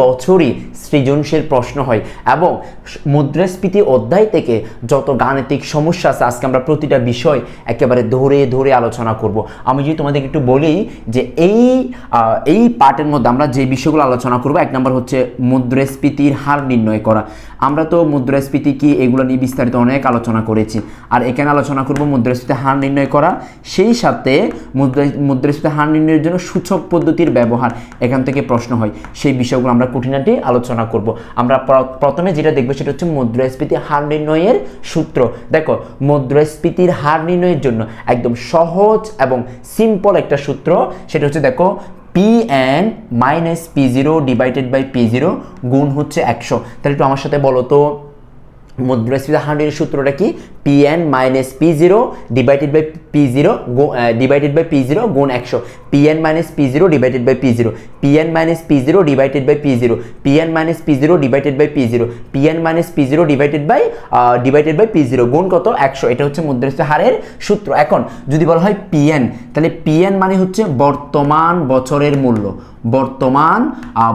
বছরই সৃজনশীল প্রশ্ন হয় এবং মুদ্রাস্ফীতি অধ্যায় থেকে যত গাণিতিক সমস্যা আছে, আজকে আমরা প্রতিটা বিষয় একেবারে ধরে ধরে আলোচনা করব। আমি যদি তোমাদেরকে একটু বলি যে এই এই পার্টের মধ্যে আমরা যে বিষয়গুলো আলোচনা করব, এক নম্বর হচ্ছে মুদ্রাস্ফীতির হার নির্ণয় করা। আমরা তো মুদ্রাস্ফীতি কি এগুলো নিয়ে বিস্তারিত অনেক আলোচনা করেছি। আর এখানে আলোচনা করব মুদ্রাস্ফীতি হার নির্ণয় করা। সেই সাথে মুদ্রা মুদ্রাস্ফীতির হার নির্ণয়ের জন্য সূচক পদ্ধতির ব্যবহার এখান থেকে প্রশ্ন হয়। সেই বিষয়গুলো আমরা খুঁটিনাটি আলোচনা করব। আমরা প্রথমে যেটা দেখব সেটা হচ্ছে মুদ্রাস্ফীতি হার নির্ণয়ের সূত্র। দেখো, মুদ্রাস্ফীতির হার নির্ণয়ের জন্য একদম সহজ এবং সিম্পল একটা সূত্র। সেটা হচ্ছে, দেখো P N minus P zero divided by P zero গুণ হচ্ছে একশো। তাহলে একটু আমার সাথে বলো তো, মুদ্রাস্ফীতি হান্ড্রেডের সূত্রটা কি? P N minus P zero divided by P zero divided by P zero গুণ একশো। P N minus P zero divided by P zero P N minus P zero divided by P zero P N minus P zero divided by P zero P N minus P zero divided by divided by P zero গুণ কত? একশো। এটা হচ্ছে মুদ্রাস্ফীতি হারের সূত্র। এখন যদি বলা হয় পি এন তাহলে পি এন মানে হচ্ছে বর্তমান বছরের মূল্য। বর্তমান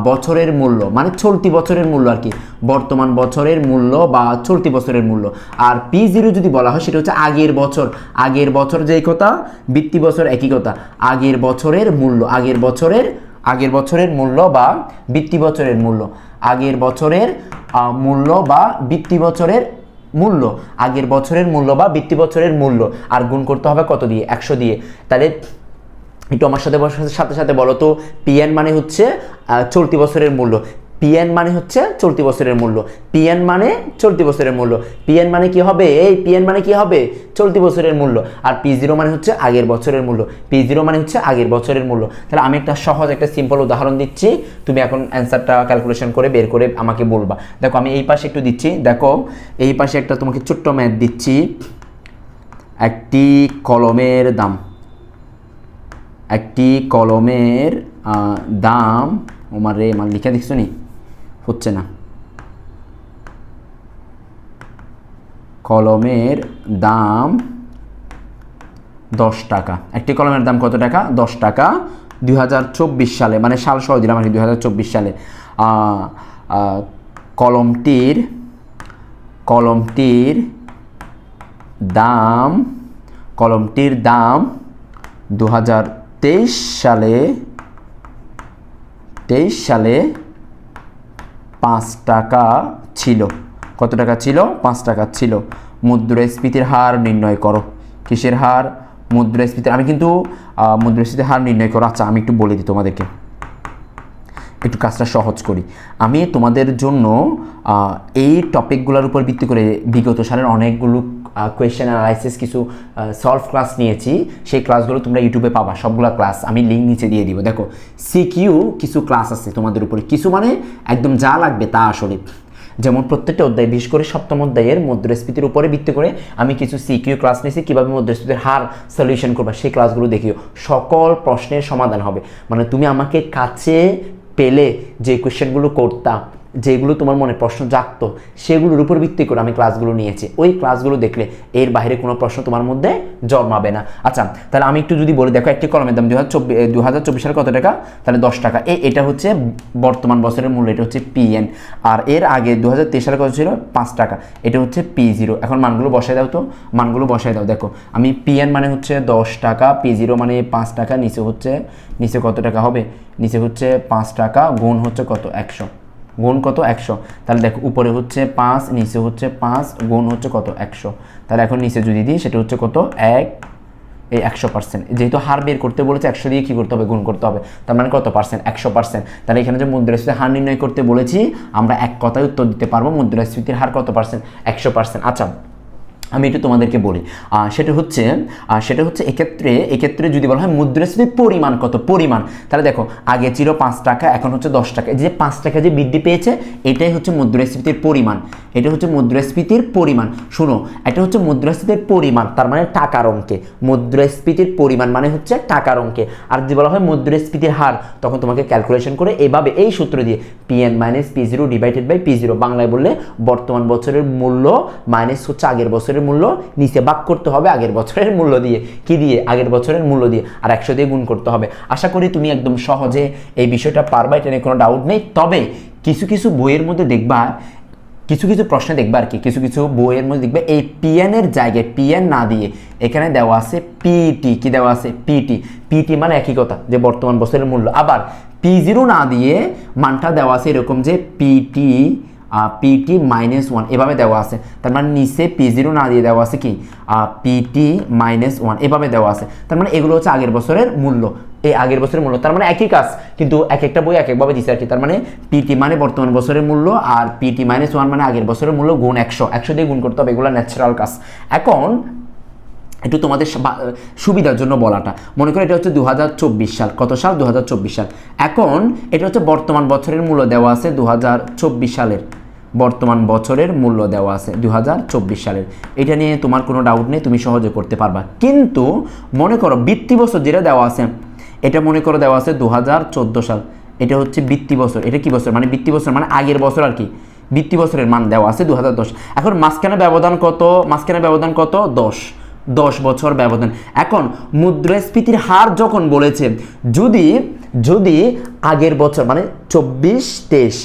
বছরের মূল্য। মানে চলতি বছরের মূল্য আর কি। বর্তমান বছরের মূল্য বা চলতি বছরের মূল্য। আর পি জিরো যদি বলা হয়, সেটা হচ্ছে আগের বছর। আগের বছর যেই কথা বৃত্তি বছর একই কথা। আগের বছরের মূল্য, আগের বছরের আগের বছরের মূল্য বা বৃত্তি বছরের মূল্য। আগের বছরের মূল্য বা বৃত্তি বছরের মূল্য। আগের বছরের মূল্য বা বৃত্তি বছরের মূল্য। আর গুণ করতে হবে কত দিয়ে? একশো দিয়ে। তাহলে একটু আমার সাথে বসার সাথে সাথে বলো তো পিএন মানে হচ্ছে চলতি বছরের মূল্য। পিএন মানে হচ্ছে চলতি বছরের মূল্য। পিএন মানে চলতি বছরের মূল্য। পিএন মানে কি হবে? এই পিএন মানে কি হবে? চলতি বছরের মূল্য। আর পি জিরো মানে হচ্ছে আগের বছরের মূল্য। পি জিরো মানে হচ্ছে আগের বছরের মূল্য। তাহলে আমি একটা সহজ একটা সিম্পল উদাহরণ দিচ্ছি। তুমি এখন অ্যান্সারটা ক্যালকুলেশন করে বের করে আমাকে বলবা। দেখো, আমি এই পাশে একটু দিচ্ছি। দেখো, এই পাশে একটা তোমাকে ছোট্ট ম্যাথ দিচ্ছি। একটি কলমের দাম। একটি কলমের দাম ওমার রে আমার লিখে দেখছ নি? হচ্ছে না। কলমের দাম দশ টাকা। একটি কলমের দাম কত টাকা? দশ টাকা। দু হাজার চব্বিশ সালে মানে সাল সহ দিলাম আর কি দুই সালে। কলমটির কলমটির দাম কলমটির দাম দু হাজার তেইশ সালে তেইশ সালে পাঁচ টাকা ছিল। কত টাকা ছিল? পাঁচ টাকা ছিল। মুদ্রাস্ফীতির হার নির্ণয় করো। কিসের হার? মুদ্রাস্ফীতির আমি কিন্তু মুদ্রাস্ফীতির হার নির্ণয় করো। আচ্ছা আমি একটু বলে দিই তোমাদেরকে। একটু কাজটা সহজ করি। আমি তোমাদের জন্য এই টপিকগুলোর উপর ভিত্তি করে বিগত সালের অনেকগুলো কোয়েশ্চেন অ্যানালাইসিস কিছু সলভ ক্লাস নিয়েছি। সেই ক্লাসগুলো তোমরা ইউটিউবে পাবা। সবগুলো ক্লাস আমি লিঙ্ক নিচে দিয়ে দিব। দেখো সিকিউ কিছু ক্লাস আছে তোমাদের উপরে। কিছু মানে একদম যা লাগবে তা আসলে। যেমন প্রত্যেকটা অধ্যায়, বিশেষ করে সপ্তম অধ্যায়ের মুদ্রাস্ফীতির উপরে ভিত্তি করে আমি কিছু সিকিউ ক্লাস নিয়েছি। কীভাবে মুদ্রাস্ফীতির হার সলিউশন করবা, সেই ক্লাসগুলো দেখিও। সকল প্রশ্নের সমাধান হবে। মানে তুমি আমাকে কাছে পেলে যে কোয়েশ্চেনগুলো করতাম। যেগুলো তোমার মনে প্রশ্ন জাগতো, সেগুলোর উপর ভিত্তি করে আমি ক্লাসগুলো নিয়েছি। ওই ক্লাসগুলো দেখলে এর বাইরে কোনো প্রশ্ন তোমার মধ্যে জন্মাবে না। আচ্ছা তাহলে আমি একটু যদি বলি, দেখো একটি কলমের দাম দু হাজার চব্বিশ সালে কত টাকা? তাহলে দশ টাকা। এই এটা হচ্ছে বর্তমান বছরের মূল্য, এটা হচ্ছে পিএন আর এর আগে দু হাজার তেইশ সালে কত ছিল পাঁচ টাকা। এটা হচ্ছে পি জিরো এখন মানগুলো বসায় দাও তো। মানগুলো বসায় দাও, দেখো। আমি পিএন মানে হচ্ছে দশ টাকা পি জিরো মানে পাঁচ টাকা, নিচে হচ্ছে, নিচে কত টাকা হবে? নিচে হচ্ছে পাঁচ টাকা, গুণ হচ্ছে কত? একশো। গুণ কত? একশো। তাহলে দেখো, উপরে হচ্ছে পাঁচ, নিচে হচ্ছে পাঁচ, গুণ হচ্ছে কত? একশো। তাহলে এখন নিচে যদি দিই, সেটা হচ্ছে কত? এক। এই একশো পার্সেন্ট যেহেতু হার বের করতে বলেছে, একশো দিয়ে কী করতে হবে? গুণ করতে হবে। তার মানে কত পার্সেন্ট একশো পার্সেন্ট তাহলে এখানে যে মুদ্রাস্ফীতির হার নির্ণয় করতে বলেছি, আমরা এক কথায় উত্তর দিতে পারব, মুদ্রাস্ফীতির হার কত পার্সেন্ট একশো পার্সেন্ট আচ্ছা আমি একটু তোমাদেরকে বলি সেটা হচ্ছে সেটা হচ্ছে এক্ষেত্রে এক্ষেত্রে যদি বলা হয় মুদ্রাস্ফীতির পরিমাণ কত? পরিমাণ। তাহলে দেখো, আগে ছিল পাঁচ টাকা, এখন হচ্ছে দশ টাকা। যে পাঁচ টাকা যে বৃদ্ধি পেয়েছে, এটাই হচ্ছে মুদ্রাস্ফীতির পরিমাণ। এটা হচ্ছে মুদ্রাস্ফীতির পরিমাণ। শুনো, এটা হচ্ছে মুদ্রাস্ফীতির পরিমাণ, তার মানে টাকার অঙ্কে। মুদ্রাস্ফীতির পরিমাণ মানে হচ্ছে টাকার অঙ্কে। আর যদি বলা হয় মুদ্রাস্ফীতির হার, তখন তোমাকে ক্যালকুলেশন করে এভাবে এই সূত্র দিয়ে P PN minus P zero divided by P zero বাংলায় বললে বর্তমান বছরের মূল্য মাইনাস হচ্ছে আগের বছরের বছরের মূল্য নিচে বাক করতে হবে আগের বছরের মূল্য দিয়ে। কি দিয়ে? আগের বছরের মূল্য দিয়ে। আর একশো দিয়ে গুণ করতে হবে। আশা করি তুমি একদম সহজে এই বিষয়টা পারবা এটা নিয়ে কোনো ডাউট নেই। তবে কিছু কিছু বইয়ের মধ্যে দেখবা, কিছু কিছু প্রশ্নে দেখবে আর কি। কিছু কিছু বইয়ের মধ্যে দেখবে, এই পিএন এর জায়গায় পিএন না দিয়ে এখানে দেওয়া আছে পিটি কি দেওয়া আছে? পিটি পিটি মানে একই কথা, যে বর্তমান বছরের মূল্য। আবার পি জিরো না দিয়ে মানটা দেওয়া আছে এরকম যে পিটি পিটি মাইনাস ওয়ান এভাবে দেওয়া আছে। তার মানে নিচে পি জিরো না দিয়ে দেওয়া আছে কি? পিটি মাইনাস ওয়ান এভাবে দেওয়া আছে। তার মানে এগুলো হচ্ছে আগের বছরের মূল্য। এই আগের বছরের মূল্য। তার মানে একই কাজ, কিন্তু এক একটা বই এক একভাবে দিচ্ছে আর কি। তার মানে পিটি মানে বর্তমান বছরের মূল্য আর পিটি মাইনাস ওয়ান মানে আগের বছরের মূল্য গুণ একশো। একশো দিয়ে গুণ করতে হবে, এগুলো ন্যাচারাল কাজ। এখন একটু তোমাদের সুবিধার জন্য বলাটা। মনে করো এটা হচ্ছে দু হাজার চব্বিশ সাল। কত সাল? দু হাজার চব্বিশ সাল। এখন এটা হচ্ছে বর্তমান বছরের মূল্য দেওয়া আছে দু হাজার চব্বিশ সালের। বর্তমান বছরের মূল্য দেওয়া আছে দু হাজার চব্বিশ সালের। এটা নিয়ে তোমার কোনো ডাউট নেই, তুমি সহজে করতে পারবা। কিন্তু মনে করো বৃত্তি বছর যেটা দেওয়া আছে, এটা মনে করো দেওয়া আছে দু হাজার চোদ্দ সাল। এটা হচ্ছে বৃত্তি বছর। এটা কি বছর? মানে বৃত্তি বছর মানে আগের বছর আর কি। বৃত্তি বছরের মান দেওয়া আছে দু হাজার দশ। এখন মাঝখানে ব্যবধান কত? মাঝখানে ব্যবধান কত? দশ। দশ বছর ব্যবধান। এখন মুদ্রাস্ফীতির হার যখন বলেছে, যদি যদি আগের বছর মানে চব্বিশ তেইশ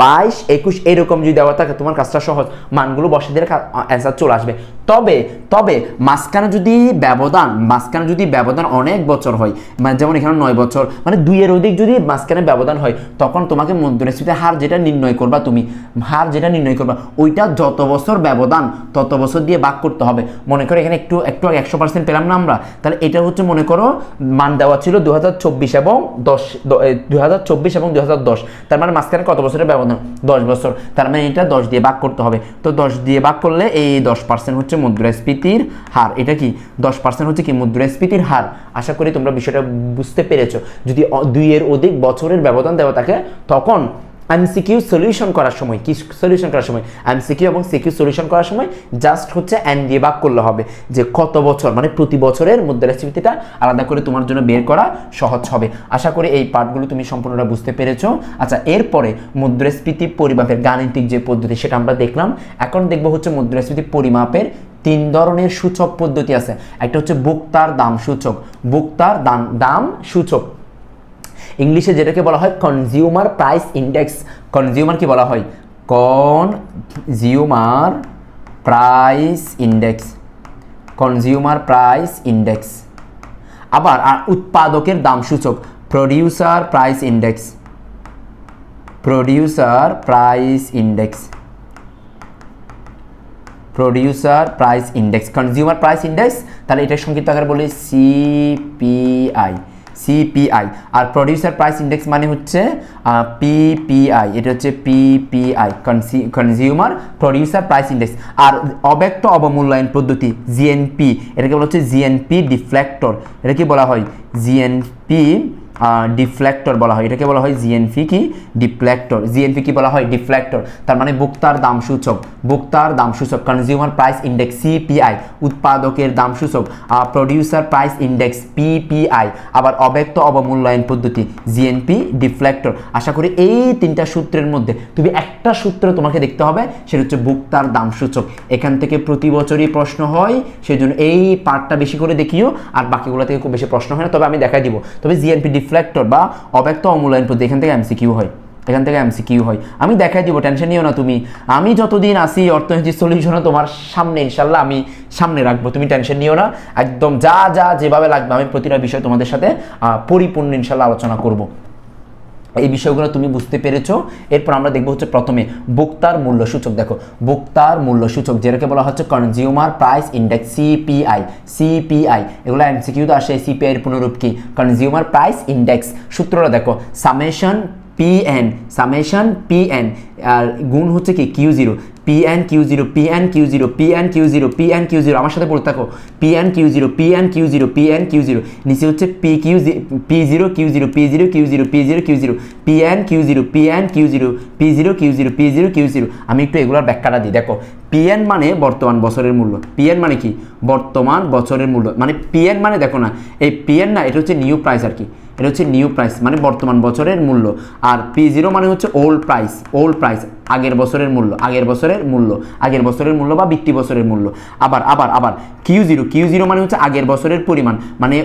বাইশ, একুশ, এরকম যদি দেওয়া থাকে, তোমার কাজটা সহজ। মানগুলো বসে দিলে অ্যান্সার চলে আসবে। তবে তবে, মাঝখানে যদি ব্যবধান, মাঝখানে যদি ব্যবধান অনেক বছর হয় মানে যেমন এখানে নয় বছর মানে দুইয়ের অধিক যদি মাঝখানে ব্যবধান হয়, তখন তোমাকে মুদ্রাস্ফীতির হার যেটা নির্ণয় করবা তুমি, হার যেটা নির্ণয় করবা, ওইটা যত বছর ব্যবধান, তত বছর দিয়ে ভাগ করতে হবে। মনে করো এখানে একটু একটু একশো পার্সেন্ট পেলাম না আমরা, তাহলে এটা হচ্ছে মনে করো, মান দেওয়া ছিল দু হাজার চব্বিশ এবং দশ, দু এবং দু হাজার দশ। তার মানে মাঝখানে কত বছরের ব্যবধান দশ বছর। তার মানে এটা দশ দিয়ে ভাগ করতে হবে। তো দশ দিয়ে ভাগ করলে এই দশ পার্সেন্ট হচ্ছে মুদ্রাস্ফীতির হার। এটা কি? দশ পার্সেন্ট হচ্ছে কি মুদ্রাস্ফীতির হার? আশা করি তোমরা বিষয়টা বুঝতে পেরেছ। যদি দুইয়ের অধিক বছরের ব্যবধান দেওয়া থাকে, তখন এমসিকিউ সলিউশন করার সময়, কি সলিউশন করার সময়? এমসিকিউ এবং সিকিউ সলিউশন করার সময় জাস্ট হচ্ছে এন দিয়ে ভাগ করলে হবে। যে কত বছর মানে প্রতি বছরের মুদ্রাস্ফীতিটা আলাদা করে তোমার জন্য বের করা সহজ হবে। আশা করি এই পার্টগুলো তুমি সম্পূর্ণটা বুঝতে পেরেছ। আচ্ছা এরপরে মুদ্রাস্ফীতি পরিমাপের গাণিতিক যে পদ্ধতি, সেটা আমরা দেখলাম। এখন দেখব হচ্ছে মুদ্রাস্ফীতি পরিমাপের তিন ধরনের সূচক পদ্ধতি আছে। একটা হচ্ছে ভোক্তার দাম সূচক। ভোক্তার দাম দাম সূচক। ইংলিশে যেটাকে বলা হয় কনজিউমার প্রাইস ইন্ডেক্স কনজিউমার কি বলা হয়? Consumer price index consumer price index আবার, আর উৎপাদকের দাম সূচক producer price index producer price index producer price index consumer price index তাহলে এটার সংক্ষিপ্ত আকারে বলি সিপিআই সিপিআই আর প্রডিউসার প্রাইস ইন্ডেক্স মানে হচ্ছে পিপিআই এটা হচ্ছে PPI consumer producer price index আর অব্যক্ত অবমূল্যায়ন পদ্ধতি জিএনপি এটাকে বলা হচ্ছে জিএনপি ডিফ্লেক্টর এটা কি বলা হয় জিএনপি ডিফ্লেক্টর বলা হয়। এটাকে বলা হয় জিএনপি কি? ডিফ্লেক্টর জিএনপি কি বলা হয়? ডিফ্লেক্টর তার মানে ভোক্তার দাম সূচক ভোক্তার দাম সূচক কনজিউমার প্রাইস ইন্ডেক্স সিপিআই উৎপাদকের দাম সূচক প্রডিউসার প্রাইস ইন্ডেক্স পিপিআই আবার অব্যক্ত অবমূল্যায়ন পদ্ধতি জিএনপি ডিফ্লেক্টর আশা করি এই তিনটা সূত্রের মধ্যে তুমি একটা সূত্র তোমাকে দেখতে হবে, সেটা হচ্ছে ভোক্তার দাম সূচক এখান থেকে প্রতি বছরই প্রশ্ন হয় সেই জন্য এই পার্টটা বেশি করে দেখিও, আর বাকিগুলো থেকে খুব বেশি প্রশ্ন হয় না, তবে আমি দেখাই দিব। তবে জিএনপি ডিফ্লেক্টর বা অব্যক্ত অমূল্যায়ন পদ্ধতি এখান থেকে এমসিকিউ হয়। এখান থেকে এমসিকিউ হয়। আমি দেখাই দিব, টেনশন নিও না তুমি। আমি যতদিন আসি অর্থনীতির সলিউশনও তোমার সামনে ইনশাল্লাহ আমি সামনে রাখব। তুমি টেনশন নিও না। একদম যা যা যেভাবে লাগবে, আমি প্রতিটা বিষয় তোমাদের সাথে পরিপূর্ণ ইনশাল্লাহ আলোচনা করব। এই বিষয়গুলো তুমি বুঝতে পেরেছ। এরপর আমরা দেখব হচ্ছে প্রথমে ভোক্তার মূল্য সূচক দেখো, ভোক্তার মূল্য সূচক যেটাকে বলা হচ্ছে consumer price index CPI CPI এগুলো এমসিকিউতে আসে সিপিআই এর পুনরূপ কি? কনজিউমার প্রাইস ইন্ডেক্স সূত্রটা দেখো সামেশন পিএন সামেশন পিএন আর গুণ হচ্ছে কি? Q zero PN Q zero PN Q zero PN Q zero PN Q zero আমার সাথে পড়তে থাকো PN Q zero PN Q zero PN Q zero নিচে হচ্ছে P Q P zero Q zero P zero Q zero P zero Q zero PN Q zero PN Q zero P zero Q zero P zero Q zero আমি একটু এগুলোর ব্যাখ্যাটা দিই দেখো PN মানে বর্তমান বছরের মূল্য পিএন মানে কি বর্তমান বছরের মূল্য মানে পিএন মানে দেখো না এই পিএন না এটা হচ্ছে নিউ প্রাইস আর কি এটা হচ্ছে নিউ প্রাইস মানে বর্তমান বছরের মূল্য। আর পি জিরো মানে হচ্ছে ওল্ড প্রাইস ওল্ড প্রাইস আগের বছরের মূল্য, আগের বছরের মূল্য, আগের বছরের মূল্য বা বৃত্তি বছরের মূল্য। আবার আবার আবার কিউ জিরো কিউ জিরো মানে হচ্ছে আগের বছরের পরিমাণ মানে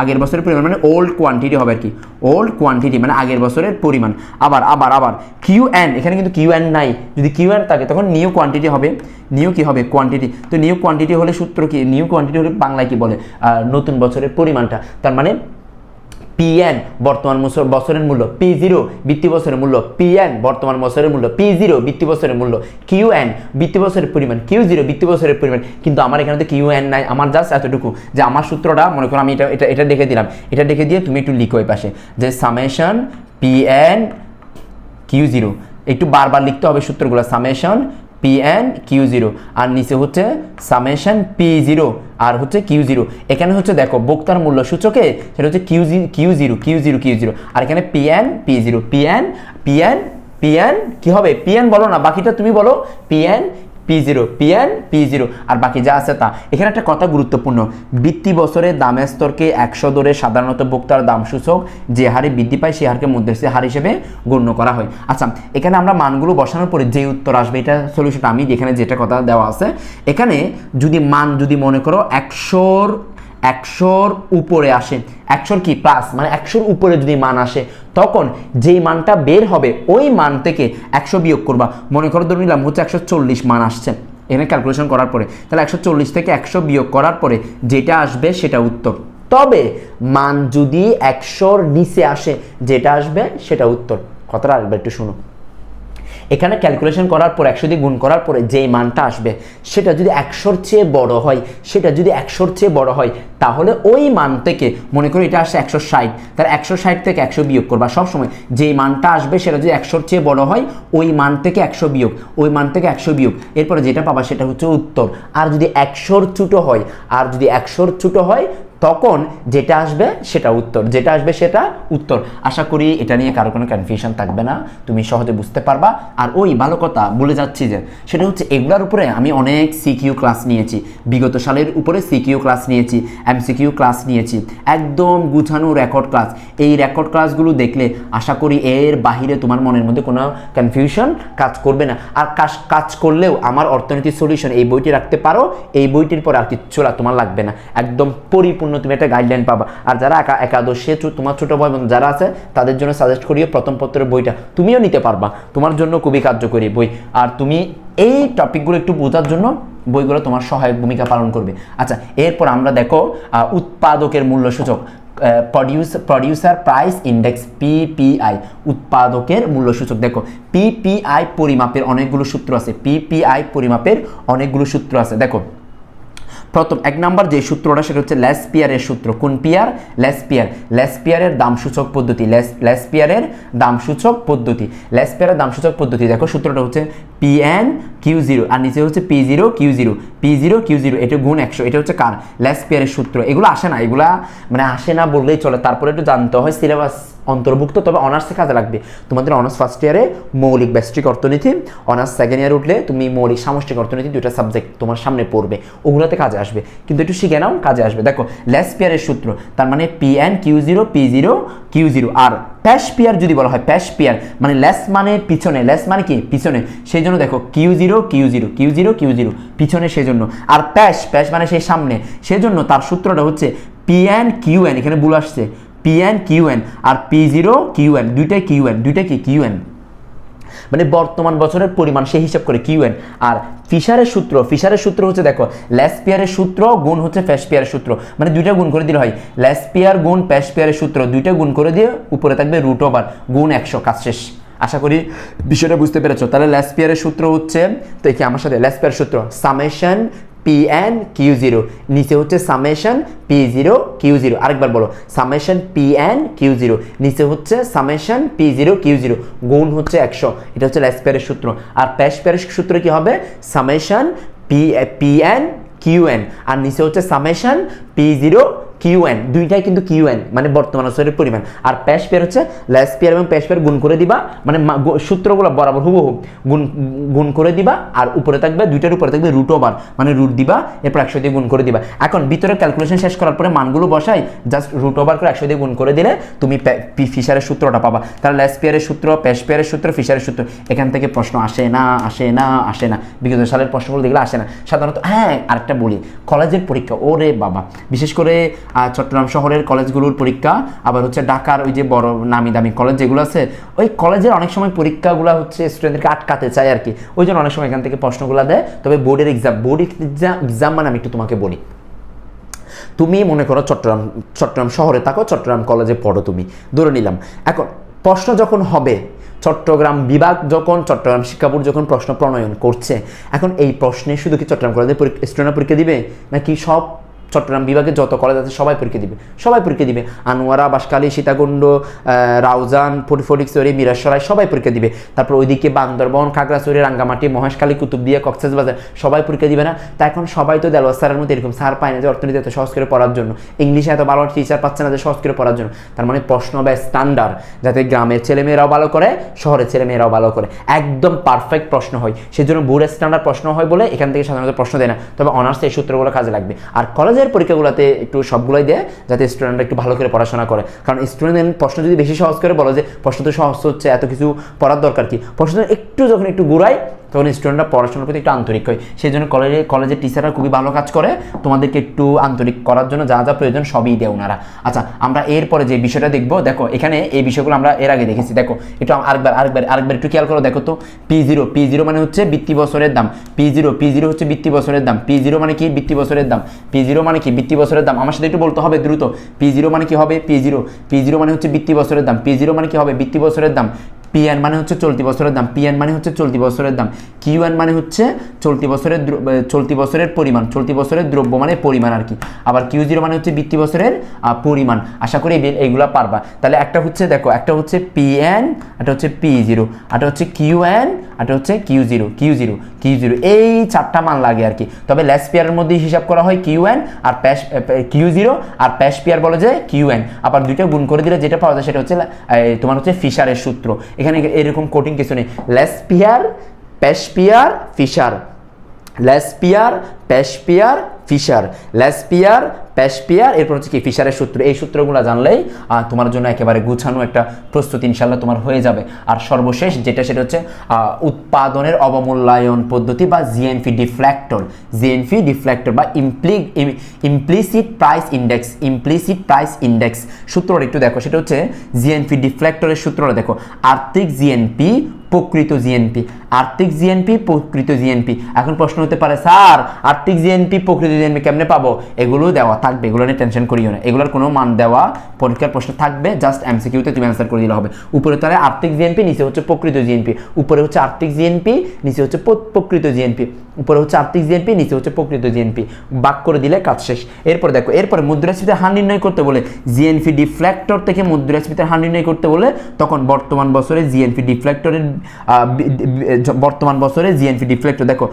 আগের বছরের পরিমাণ মানে ওল্ড কোয়ান্টিটি হবে আর কি। ওল্ড কোয়ান্টিটি মানে আগের বছরের পরিমাণ। আবার আবার আবার কিউ এন এখানে কিন্তু কিউ এন নাই। যদি কিউ এন থাকে, তখন নিউ কোয়ান্টিটি হবে। নিউ কি হবে? কোয়ান্টিটি তো নিউ কোয়ান্টিটি হলে সূত্র কি? নিউ কোয়ান্টিটি হলে বাংলায় কি বলে? নতুন বছরের পরিমাণটা। তার মানে পিএন বর্তমান বছর- বছরের মূল্য পি জিরো বৃত্তি বছরের মূল্য পিএন বর্তমান বছরের মূল্য পি জিরো বৃত্তি বছরের মূল্য কিউ এন বৃত্তি বছরের পরিমাণ কিউ জিরো বৃত্তি বছরের পরিমাণ। কিন্তু আমার এখানে তো কিউ এন নাই, আমার জাস্ট এতটুকু। যে আমার সূত্রটা, মনে করো আমি এটা এটা এটা দেখে দিলাম। এটা দেখে দিয়ে তুমি একটু লিখো এই পাশে। যে সামেশন পিএন কিউ জিরো একটু বারবার লিখতে হবে সূত্রগুলো summation P N Q zero আর নিচে হচ্ছে সামেশন পি জিরো আর হচ্ছে কিউ জিরো এখানে হচ্ছে দেখো, বক্তার মূল্য সূচকে, সেটা হচ্ছে Q G Q zero Q zero Q zero আর এখানে P N P zero P N P N P N কি হবে? পি এন বলো না, বাকিটা তুমি বলো। P N P zero P N P zero আর বাকি যা আছে তা। এখানে একটা কথা গুরুত্বপূর্ণ। বৃত্তি বছরে দামের স্তরকে একশো দরে সাধারণত ভোক্তার দাম সূচক যে হারে বৃদ্ধি পায়, সে হারকে মুদ্রাস্ফীতি হার হিসেবে গণ্য করা হয়। আচ্ছা এখানে আমরা মানগুলো বসানোর পরে যে উত্তর আসবে, এটা সলিউশনটা আমি যেখানে যেটা কথা দেওয়া আছে। এখানে যদি মান যদি মনে করো একশোর একশোর উপরে আসে। একশোর কি? প্লাস মানে একশোর উপরে যদি মান আসে, তখন যেই মানটা বের হবে, ওই মান থেকে একশো বিয়োগ করবা। মনে করো ধরে নিলাম হচ্ছে একশো চল্লিশ মান আসছে। এখানে ক্যালকুলেশন করার পরে, তাহলে একশো চল্লিশ থেকে একশো বিয়োগ করার পরে যেটা আসবে সেটা উত্তর। তবে মান যদি একশোর নিচে আসে, যেটা আসবে সেটা উত্তর। কথাটা আসবে একটু শুনো। এখানে ক্যালকুলেশন করার পর, একশো দিয়ে গুণ করার পরে যেই মানটা আসবে, সেটা যদি একশোর চেয়ে বড় হয়, সেটা যদি একশোর চেয়ে বড় হয়, তাহলে ওই মান থেকে, মনে করি এটা আসছে একশো ষাট, তাহলে একশো ষাট থেকে একশো বিয়োগ করবা। সবসময় যেই মানটা আসবে, সেটা যদি একশোর চেয়ে বড় হয়, ওই মান থেকে একশো বিয়োগ, ওই মান থেকে একশো বিয়োগ। এরপরে যেটা পাবা, সেটা হচ্ছে উত্তর। আর যদি একশোর ছোটো হয়, আর যদি একশোর ছোটো হয় তখন যেটা আসবে সেটা উত্তর, যেটা আসবে সেটা উত্তর। আশা করি এটা নিয়ে কারও কোনো কনফিউশন থাকবে না, তুমি সহজে বুঝতে পারবা। আর ওই ভালো কথা, বলে যাচ্ছি যে, সেটা হচ্ছে এগুলোর উপরে আমি অনেক সিকিউ ক্লাস নিয়েছি। বিগত সালের উপরে সিকিউ ক্লাস নিয়েছি এমসিকিউ ক্লাস নিয়েছি। একদম গুছানো রেকর্ড ক্লাস এই রেকর্ড ক্লাসগুলো দেখলে আশা করি এর বাহিরে তোমার মনের মধ্যে কোনো কনফিউশন কাজ করবে না। আর কাজ কাজ করলেও আমার অর্থনীতির সলিউশন এই বইটি রাখতে পারো, এই বইটির পর আর কিচ্ছু তোমার লাগবে না। একদম পরিপূর্ণ তুমি একটা গাইডলাইন পাবা। আর যারা একা, একাদশে তোমার ছোট ভাই যারা আছে, তাদের জন্য সাজেস্ট করিও প্রথম পত্রের বইটা। তুমিও নিতে পারবা। তোমার জন্য খুবই কার্যকরী বই। আর তুমি এই টপিকগুলো একটু বোঝার জন্য বইগুলো তোমার সহায়ক ভূমিকা পালন করবে। আচ্ছা এরপর আমরা দেখো উৎপাদকের মূল্য সূচক produce producer price index PPI উৎপাদকের মূল্য সূচক দেখো পিপিআই পরিমাপের অনেকগুলো সূত্র আছে। পিপিআই পরিমাপের অনেকগুলো সূত্র আছে। দেখো প্রথম এক নাম্বার যে সূত্রটা, সেটা হচ্ছে ল্যাসপিয়ারের সূত্র। কোন পিয়ার? ল্যাসপিয়ার ল্যাসপিয়ারের দাম সূচক পদ্ধতি। ল্যাস ল্যাসপিয়ারের দাম সূচক পদ্ধতি। ল্যাসপিয়ারের দাম সূচক পদ্ধতি। দেখো, সূত্রটা হচ্ছে পি এন কিউ জিরো, আর নিচে হচ্ছে P zero Q zero. P zero Q zero, এটা গুণ একশো। এটা হচ্ছে কার? ল্যাসপিয়ারের সূত্র। এগুলো আসে না। এগুলা মানে আসে না বললেই চলে। তারপরে একটু জানতে হয় সিলেবাস। অন্তর্ভুক্ত, তবে অনার্সে কাজে লাগবে। তোমাদের অনার্স ফার্স্ট ইয়ারে মৌলিক ব্যষ্টিক অর্থনীতি অনার্স সেকেন্ড ইয়ার উঠলে তুমি মৌলিক সামষ্টিক অর্থনীতি দুইটা সাবজেক্ট তোমার সামনে পড়বে, ওগুলোতে কাজে আসবে। কিন্তু একটু শিখে নাও, কাজে আসবে। দেখো ল্যাসপিয়ারের সূত্র, তার মানে P N Q zero P zero Q zero আর প্যাশ পিয়ার যদি বলা হয় প্যাশ পিয়ার মানে লেস মানে পিছনে লেস মানে কি? পিছনে। সেই জন্য দেখো Q zero Q zero Q zero Q zero পিছনে সেই জন্য আর প্যাশ প্যাশ মানে সেই সামনে। সেজন্য তার সূত্রটা হচ্ছে পি এন কিউ এন এখানে ভুল আসছে। পি এন আর পি জিরো কিউ এন দুইটাই কিউ এন দুইটা কি কিউ এন মানে বর্তমান বছরের পরিমাণ, সেই হিসাব করে কিউএন আর ফিশারের সূত্র ফিশারের সূত্র হচ্ছে দেখো ল্যাসপিয়ারের সূত্র গুণ হচ্ছে ফ্যাসপিয়ারের সূত্র মানে দুইটা গুণ করে দিলে হয়। ল্যাসপিয়ার গুণ প্যাসপিয়ারের সূত্র, দুইটা গুণ করে দিয়ে উপরে থাকবে রুট ওভার গুণ একশো, কাজ শেষ। আশা করি বিষয়টা বুঝতে পেরেছ। তাহলে ল্যাসপিয়ারের সূত্র হচ্ছে, তো কি আমার সাথে? ল্যাসপিয়ার সূত্র summation P N Q zero নিচে হচ্ছে summation P zero Q zero আরেকবার বলো summation P N Q zero নিচে হচ্ছে summation P zero Q zero গুণ হচ্ছে একশো। এটা হচ্ছে ল্যাসপেয়ারের সূত্র। আর প্যাশ প্যারের সূত্র কি হবে? Summation P P N Q N আর নিচে হচ্ছে সামেশন পি জিরো কিউএন দুইটাই কিন্তু কিউএন মানে বর্তমান অবস্থার পরিমাণ। আর প্যাশ পেয়ার হচ্ছে ল্যাস পেয়ার এবং প্যাশ পেয়ার গুণ করে দিবা মানে সূত্রগুলো বরাবর হুবহু গুণ গুণ করে দিবা, আর উপরে থাকবে, দুইটার উপরে থাকবে রুট ওভার মানে রুট দিবা, এরপর একশো দিয়ে গুণ করে দিবা। এখন ভিতরে ক্যালকুলেশন শেষ করার পরে মানগুলো বসাই জাস্ট রুট ওভার করে একশো দিয়ে গুণ করে দিলে তুমি ফিশারের সূত্রটা পাবা। তাহলে ল্যাস পেয়ারের সূত্র প্যাশ পেয়ারের সূত্র, ফিশারের সূত্র, এখান থেকে প্রশ্ন আসে না আসে না আসে না। বিগত সালের প্রশ্নগুলো দেখলে আসে না। সাধারণত হ্যাঁ আরেকটা বলি, কলেজের পরীক্ষা, ওরে বাবা। বিশেষ করে চট্টগ্রাম শহরের কলেজগুলোর পরীক্ষা, আবার হচ্ছে ঢাকার ওই যে বড় নামি দামি কলেজ যেগুলো আছে, ওই কলেজের অনেক সময় পরীক্ষাগুলো হচ্ছে স্টুডেন্টদেরকে আটকাতে চায় আর কি ওই জন্য অনেক সময় এখান থেকে প্রশ্নগুলো দেয়। তবে বোর্ডের এক্সাম বোর্ড এক্সাম মানে আমি একটু তোমাকে বলি। তুমি মনে করো চট্টগ্রাম চট্টগ্রাম শহরে থাকো, চট্টগ্রাম কলেজে পড়ো তুমি। ধরে নিলাম। এখন প্রশ্ন যখন হবে, চট্টগ্রাম বিভাগ যখন, চট্টগ্রাম শিক্ষা বোর্ড যখন প্রশ্ন প্রণয়ন করছে, এখন এই প্রশ্নে শুধু কি চট্টগ্রাম কলেজে স্টুডেন্টরা পরীক্ষা দিবে? নাকি সব চট্টগ্রাম বিভাগে যত কলেজ আছে সবাই পরীক্ষা দিবে। সবাই পরীক্ষা দিবে। আনোয়ারা বাসকালী সীতাকুণ্ড রাউজান ফটিকছড়ি মিরাসরাই সবাই পরীক্ষা দিবে। তারপর ওইদিকে বান্দরবন, খাগড়াছড়ি, রাঙ্গামাটি, মহেশখালী, কুতুবদিয়া, কক্সবাজার সবাই পরীক্ষা দিবে না। তা এখন সবাই তো দেলোয়ার স্যারের মধ্যে এরকম স্যার পায় না যে অর্থনীতি এত সহজ করে পড়ার জন্য। ইংলিশে এত ভালো টিচার পাচ্ছে না যে সহজ করে পড়ার জন্য। তার মানে প্রশ্ন বা স্ট্যান্ডার্ড যাতে গ্রামের ছেলেমেয়েরাও ভালো করে, শহরের ছেলেমেয়েরাও ভালো করে। একদম পারফেক্ট প্রশ্ন হয়। সেই জন্য বোর্ডের স্ট্যান্ডার্ড প্রশ্ন হয় বলে এখান থেকে সাধারণত প্রশ্ন দেয় না। তবে অনার্সে এই সূত্রগুলো কাজে লাগবে। আর কলেজের পরীক্ষাগুলোতে একটু সবগুলোই দেয়, যাতে স্টুডেন্টরা একটু ভালো করে পড়াশোনা করে। কারণ স্টুডেন্ট প্রশ্ন যদি বেশি সহজ করে বলো যে, প্রশ্ন তো সহজ হচ্ছে, এত কিছু পড়ার দরকার কি? প্রশ্ন একটু যখন একটু ঘুরায় তখন স্টুডেন্টরা পড়াশোনার প্রতি একটু আন্তরিক হয়। সেই জন্য কলেজে কলেজের টিচাররা খুবই ভালো কাজ করে। তোমাদেরকে একটু আন্তরিক করার জন্য যা যা প্রয়োজন সবই দেয় ওনারা। আচ্ছা আমরা এরপরে যে বিষয়টা দেখব, দেখো, এখানে এই বিষয়গুলো আমরা এর আগে দেখেছি। দেখো, একটু আরেকবার আরেকবার আরেকবার একটু খেয়াল করো, দেখো তো। পি জিরো পি জিরো মানে হচ্ছে বৃত্তি বছরের দাম। পি জিরো পি জিরো হচ্ছে বৃত্তি বছরের দাম। পি জিরো মানে কি? বৃত্তি বছরের দাম। পি জিরো মানে কি? বৃত্তি বছরের দাম। আমার সাথে একটু বলতে হবে দ্রুত। পি জিরো মানে কি হবে? পি জিরো পি জিরো মানে হচ্ছে বৃত্তি বছরের দাম। পি জিরো মানে কি হবে? বৃত্তি বছরের দাম। পিএন মানে হচ্ছে চলতি বছরের দাম। পিএন মানে হচ্ছে চলতি বছরের দাম। কিউএন মানে হচ্ছে চলতি বছরের চলতি বছরের পরিমাণ। চলতি বছরের দ্রব্য মানে পরিমাণ আর কি। আবার কিউ জিরো মানে হচ্ছে বৃত্তি বছরের পরিমাণ। আশা করি এই- এইগুলা পারবা। তাহলে একটা হচ্ছে দেখো, একটা হচ্ছে পিএন একটা হচ্ছে পি জিরো একটা হচ্ছে কিউএন একটা হচ্ছে Q zero Q zero Q zero এই চারটা মান লাগে আর কি। তবে লেস পেয়ারের মধ্যে হিসাব করা হয় কিউএন আর প্যাশ কিউ জিরো আর প্যাশ পেয়ার বলে যে কিউএন আবার দুইটা গুণ করে দিলে যেটা পাওয়া যায় সেটা হচ্ছে তোমার হচ্ছে ফিশারের সূত্র। এখানে এরকম কোটিং কিছু নেই। লেসপিয়ার প্যাসপিয়ার ফিশার লেসপিয়ার প্যাশপিয়ার ফিশার, লেসপিয়ার প্যাশপিয়ার এরপর হচ্ছে কি ফিশারের সূত্র। এই সূত্রগুলো জানলেই তোমার জন্য একেবারে গুছানো একটা প্রস্তুতি ইনশাল্লাহ তোমার হয়ে যাবে। আর সর্বশেষ যেটা, সেটা হচ্ছে উৎপাদনের অবমূল্যায়ন পদ্ধতি বা জিএনফি ডিফ্ল্যাক্টর জিএনফি ডিফ্ল্যাক্টর বা imply implicit price index implicit price index সূত্রটা একটু দেখো, সেটা হচ্ছে জিএনপি ডিফ্ল্যাক্টরের সূত্রটা দেখো। আর্থিক জিএনপি প্রকৃত জিএনপি আর্থিক জিএনপি প্রকৃত জিএনপি এখন প্রশ্ন হতে পারে, স্যার, আর্থিক জিএনপি প্রকৃত জিএনপি কেমনে পাবো? এগুলো দেওয়া থাকবে, এগুলো নিয়ে টেনশন করিও না। এগুলোর কোনো মান দেওয়া, পরীক্ষার প্রশ্ন থাকবে জাস্ট এমসিকিউতে তুমি অ্যান্সার করে দিলে হবে। উপরে তাহলে আর্থিক জিএনপি নিচে হচ্ছে প্রকৃত জিএনপি উপরে হচ্ছে আর্থিক জিএনপি নিচে হচ্ছে প্রকৃত জিএনপি উপরে হচ্ছে আর্থিক জিএনপি নিচে হচ্ছে প্রকৃত জিএনপি বাক করে দিলে কাজ শেষ। এরপর দেখো, এরপরে মুদ্রাস্ফীতির হার নির্ণয় করতে বলে জিএনপি ডিফ্ল্যাক্টর থেকে মুদ্রাস্ফীতির হার নির্ণয় করতে বলে, তখন বর্তমান বছরে জিএনপি ডিফ্ল্যাক্টরের বর্তমান বছরে জিএনপি ডিফ্লেক্টর দেখো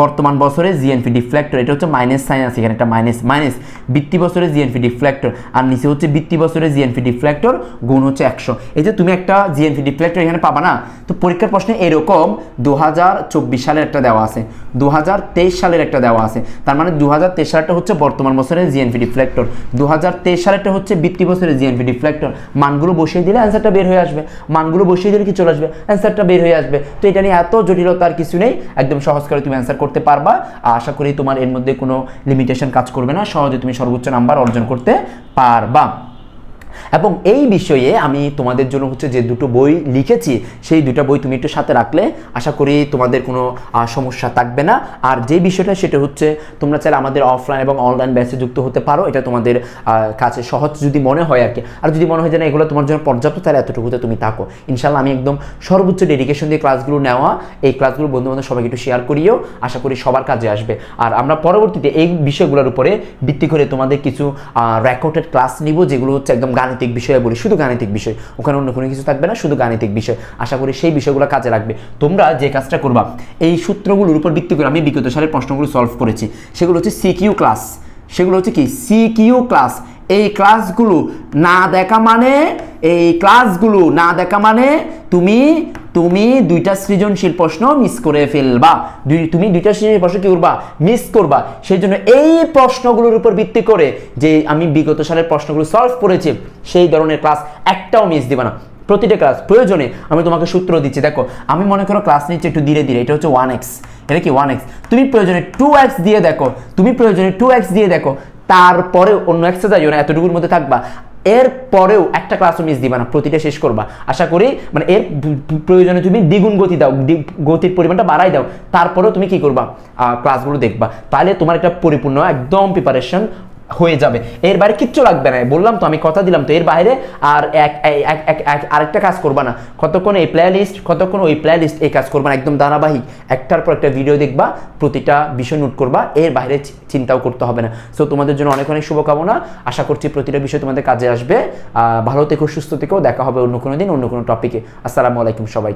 বর্তমান বছরে জিএনপি ডিফ্লেক্টর এটা হচ্ছে মাইনাস সাইন আছে, এখানে একটা মাইনাস মাইনাস বৃত্তি বছরে জিএনপি ডিফ্লেক্টর আর নিচে হচ্ছে বৃত্তি বছরে জিএনপি ডিফ্লেক্টর গুণ হচ্ছে একশো। এই যে তুমি একটা জিএনপি ডিফ্লেক্টর এখানে পাবা না, তো পরীক্ষার প্রশ্নে এরকম দু হাজার চব্বিশ সালের একটা দেওয়া আছে, দুহাজার তেইশ সালের একটা দেওয়া আছে। তার মানে দু সালেরটা হচ্ছে বর্তমান বছরের জিএনপি ডিফ্লেক্টর দুহাজার তেইশ সালেরটা হচ্ছে বৃত্তি বছরের জিএনপি ডিফ্লেক্টর মানগুলো বসিয়ে দিলে অ্যান্সারটা বের হয়ে আসবে, মানগুলো বসিয়ে দিলে কি চলে আসবে? অ্যান্সারটা বের হয়ে আসবে। তো এটা নিয়ে এত জটিলতার কিছু নেই, একদম সহজ করে তুমি অ্যান্সার করতে পারবা। আশা করি তোমার এর মধ্যে কোনো লিমিটেশন কাজ করবে না। সহজে তুমি সর্বোচ্চ নাম্বার অর্জন করতে পারবা। এবং এই বিষয়ে আমি তোমাদের জন্য হচ্ছে যে দুটো বই লিখেছি, সেই দুটো বই তুমি একটু সাথে রাখলে আশা করি তোমাদের কোনো সমস্যা থাকবে না। আর যে বিষয়টা সেটা হচ্ছে, তোমরা চাইলে আমাদের অফলাইন এবং অনলাইন ব্যাচে যুক্ত হতে পারো। এটা তোমাদের কাছে সহজ যদি মনে হয় আর কি। আর যদি মনে হয় যে না, এগুলো তোমার জন্য পর্যাপ্ত, তাহলে এতটুকুতে তুমি থাকো। ইনশাল্লাহ আমি একদম সর্বোচ্চ ডেডিকেশন দিয়ে ক্লাসগুলো নেওয়া, এই ক্লাসগুলো বন্ধু বান্ধব সবাইকে একটু শেয়ার করিও। আশা করি সবার কাজে আসবে। আর আমরা পরবর্তীতে এই বিষয়গুলোর উপরে ভিত্তি করে তোমাদের কিছু রেকর্ডেড ক্লাস নিব, যেগুলো হচ্ছে একদম গাণিতিক বিষয়ে বলি, শুধু গাণিতিক বিষয়। ওখানে অন্য কোনো কিছু থাকবে না, শুধু গাণিতিক বিষয়। আশা করি সেই বিষয়গুলো কাজে লাগবে। তোমরা যে কাজটা করবা, এই সূত্রগুলোর উপর ভিত্তি করে আমি বিগত সালের প্রশ্নগুলো সলভ করেছি। সেগুলো হচ্ছে সিকিউ ক্লাস সেগুলো হচ্ছে কি? সিকিউ ক্লাস এই ক্লাসগুলো না দেখা মানে এই ক্লাসগুলো না দেখা মানে তুমি তুমি দুইটা সৃজনশীল প্রশ্ন মিস করে ফেলবা। দুই- তুমি দুইটা সৃজনশীল প্রশ্ন কি করবা? মিস করবা। সেই জন্য এই প্রশ্নগুলোর উপর ভিত্তি করে যে আমি বিগত সালের প্রশ্নগুলো সলভ করেছি, সেই ধরনের ক্লাস একটাও মিস দিবা না। প্রতিটা ক্লাস প্রয়োজনে আমি তোমাকে সূত্র দিচ্ছি। দেখো, আমি মনে করো ক্লাস নিচ্ছি একটু ধীরে ধীরে, এটা হচ্ছে ওয়ান এক্স এটা কি ওয়ান এক্স তুমি প্রয়োজনে টু এক্স দিয়ে দেখো। তুমি প্রয়োজনে টু এক্স দিয়ে দেখো। তারপরে অন্য এক্সে যাইও না এতটুকুর মধ্যে থাকবা। এর পরেও একটা ক্লাসও মিস দিবা না, প্রতিটা শেষ করবা। আশা করি মানে এর প্রয়োজনে তুমি দ্বিগুণ গতি দাও গতির পরিমাণটা বাড়াই দাও। তারপরেও তুমি কি করবা? ক্লাসগুলো দেখবা। তাহলে তোমার একটা পরিপূর্ণ, একদম প্রিপারেশন হয়ে যাবে। এর বাইরে কিচ্ছু লাগবে না। বললাম তো, আমি কথা দিলাম তো। এর বাইরে আর আরেকটা কাজ করবা না। কতক্ষণ এই প্লে লিস্ট কতক্ষণ ওই প্লে লিস্ট এই কাজ করবা না? একদম ধারাবাহিক। একটার পর একটা ভিডিও দেখবা, প্রতিটা বিষয় নোট করবা। এর বাইরে চিন্তাও করতে হবে না। সো তোমাদের জন্য অনেক অনেক শুভকামনা। আশা করছি প্রতিটা বিষয় তোমাদের কাজে আসবে। ভালো থেকো, সুস্থ থেকো। দেখা হবে অন্য কোনো দিন, অন্য কোনো টপিকে আসসালামু আলাইকুম সবাই